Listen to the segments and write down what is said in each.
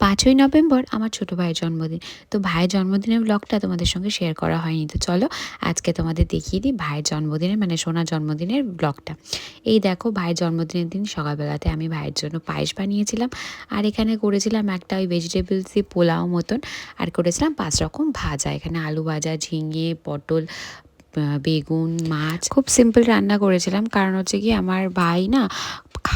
পাঁচই নভেম্বর আমার ছোট ভাইয়ের জন্মদিন। তো ভাইয়ের জন্মদিনের ব্লগটা তোমাদের সঙ্গে শেয়ার করা হয়নি। তো চলো আজকে তোমাদের দেখিয়ে দিই ভাইয়ের জন্মদিনের মানে সোনার জন্মদিনের ব্লগটা এই দেখো ভাইয়ের জন্মদিনের দিন সকালবেলাতে আমি ভাইয়ের জন্য পায়েস বানিয়েছিলাম। আর এখানে করেছিলাম একটা ওই ভেজিটেবলসই পোলাও মতন। আর করেছিলাম পাঁচ রকম ভাজা। এখানে আলু ভাজা, ঝিঙে, পটল বেগুন, মাছ। খুব সিম্পল রান্না করেছিলাম। কারণ হচ্ছে কি আমার ভাই না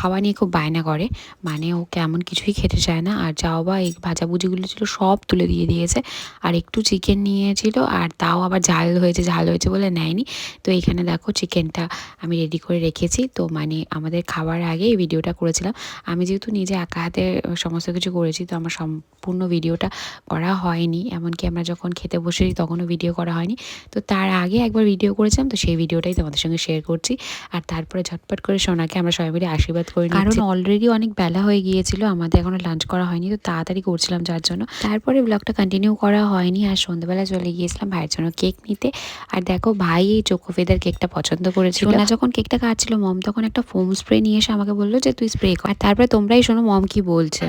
খাওয়া নিয়ে খুব বায়না করে। মানে ও কেমন কিছুই খেতে চায় না। আর যাও বা এই ভাজাভুজিগুলো ছিল সব তুলে দিয়ে দিয়েছে। আর একটু চিকেন নিয়েছিল আর তাও আবার ঝাল হয়েছে ঝাল হয়েছে বলে নেয়নি। তো এখানে দেখো চিকেনটা আমি রেডি করে রেখেছি। তো মানে আমাদের খাবার আগে এই ভিডিওটা করেছিলাম। আমি যেহেতু নিজে একা হাতে সমস্ত কিছু করেছি, তো আমার সম্পূর্ণ ভিডিওটা করা হয়নি। এমনকি আমরা যখন খেতে বসেছি তখনও ভিডিও করা হয়নি। তো তার আগে একবার ভিডিও করেছিলাম, তো সেই ভিডিওটাই তোমাদের সঙ্গে শেয়ার করছি। আর তারপরে ঝটপট করে সোনাকে আমরা সবাই মিলে আশীর্বাদ করে কারণ অলরেডি অনেক বেলা হয়ে গিয়েছিল আমাদের এখনও লাঞ্চ করা হয়নি তো তাড়াতাড়ি করছিলাম যার জন্য। তারপরে ব্লগটা কন্টিনিউ করা হয়নি আর সন্ধ্যাবেলা চলে গিয়েছিলাম ভাইয়ের জন্য কেক নিতে। আর দেখো ভাই এই চোখো ফেদার কেকটা পছন্দ করেছিল। না যখন কেকটা কাটছিল মম তখন একটা ফোম স্প্রে নিয়ে এসে আমাকে বলল যে তুই স্প্রে কর। আর তারপরে তোমরাই শোনো মম কি বলছে।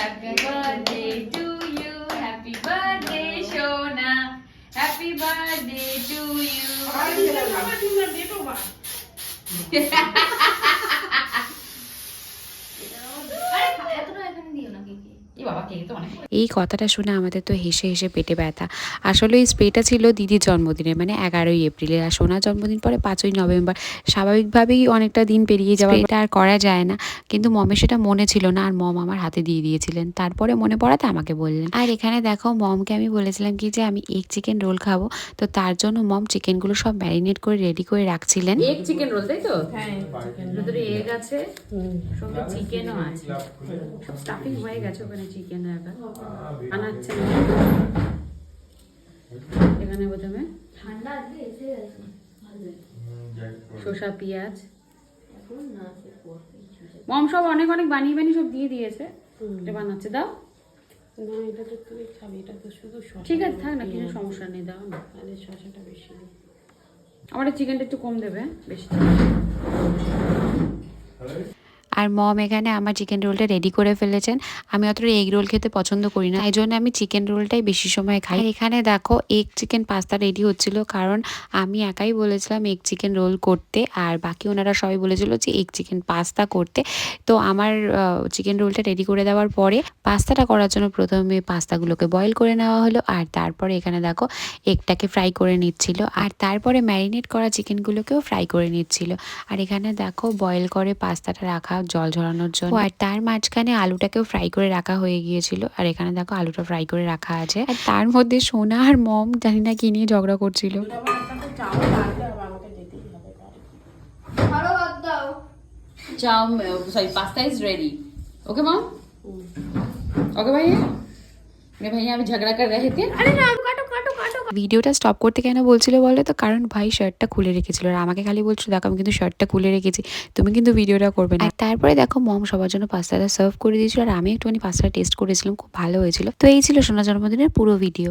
Happy birthday to you, happy birthday, Shona. Happy birthday to you. আরে এতটা এখানে দিও না কেকে এই কথাটা শুনে আমাদের তো হেসে হেসে পেটে ব্যথা। আসলে এই স্প্রেটা ছিল দিদির জন্মদিনে মানে এগারোই এপ্রিলে আর সোনার জন্মদিন পরে পাঁচই নভেম্বর। স্বাভাবিকভাবেই অনেকটা দিন পেরিয়ে যাওয়া এটা আর করা যায় না। কিন্তু মমে সেটা মনে ছিল না আর মম আমার হাতে দিয়ে দিয়েছিলেন। তারপরে মনে পড়াতে আমাকে বললেন। আর এখানে দেখো মমকে আমি বলেছিলাম কি যে আমি এগ চিকেন রোল খাব। তো তার জন্য মম চিকেনগুলো সব ম্যারিনেট করে রেডি করে রাখছিলেন। এগ চিকেন রোল তাই তো? হ্যাঁ ভিতরে এগ আছে সঙ্গে চিকেনও আছে। সব স্টাফিং হয়ে গেছে ওখানে চিকেন না। এখানে প্রথমে এসে গেছে। ভালোই শসা পেঁয়াজ। মম সব অনেক অনেক বানিয়ে বানিয়ে সব দিয়ে দিয়েছে। এটা বানাচ্ছে দাও। ঠিক আছে থাক না কিছু সমস্যা নেই দাও না। শসাটা বেশি আমার চিকেনটা একটু কম দেবে বেশি। আর মম এখানে আমার চিকেন রোলটা রেডি করে ফেলেছেন। আমি অতটা এগ রোল খেতে পছন্দ করি না এই জন্য আমি চিকেন রোলটাই বেশি সময় খাই। এখানে দেখো এগ চিকেন পাস্তা রেডি হচ্ছিল, কারণ আমি একাই বলেছিলাম এগ চিকেন রোল করতে, আর বাকি ওনারা সবাই বলেছিল যে এগ চিকেন পাস্তা করতে। তো আমার চিকেন রোলটা রেডি করে দেওয়ার পরে পাস্তাটা করার জন্য প্রথমে পাস্তাগুলোকে বয়েল করে নেওয়া হলো, আর তারপরে এখানে দেখো এগটাকে ফ্রাই করে নিচ্ছিল, আর তারপরে ম্যারিনেট করা চিকেনগুলোকেও ফ্রাই করে নিচ্ছিল। আর এখানে দেখো বয়েল করে পাস্তাটা রাখা জল ঝরানোর জন্য আর তার মাঝখানে আলুটাকেও ফ্রাই করে রাখা হয়ে গিয়েছিল আর এখানে দেখো আলুটা ফ্রাই করে রাখা আছে আর তার মধ্যে সোনা আর মম জানি না কি নিয়ে ঝগড়া করছিল আবার আপনাকে চাও লাগবে আবার আমাকে যেতেই হবে বাড়ি। ভালো বাদ দাও চাও sorry pasta is ready okay mom okay भैया मेरे भैया अभी झगड़ा कर रहे थे আরে না কাটো কাটো কাটো ভিডিওটা স্টপ করতে কেন বলছিল বলে তো? কারণ ভাই শার্টটা খুলে রেখেছিল। আর আমাকে খালি বলছিল, দেখো, আমি কিন্তু শার্টটা খুলে রেখেছি। তুমি কিন্তু ভিডিওটা করবে না। তারপরে দেখো মম সবার জন্য পাস্তাটা সার্ভ করে দিয়েছিল। আর আমি একটুখানি পাস্তাটা টেস্ট করেছিলাম, খুব ভালো হয়েছিল। তো এই ছিল সোনা জন্মদিনের পুরো ভিডিও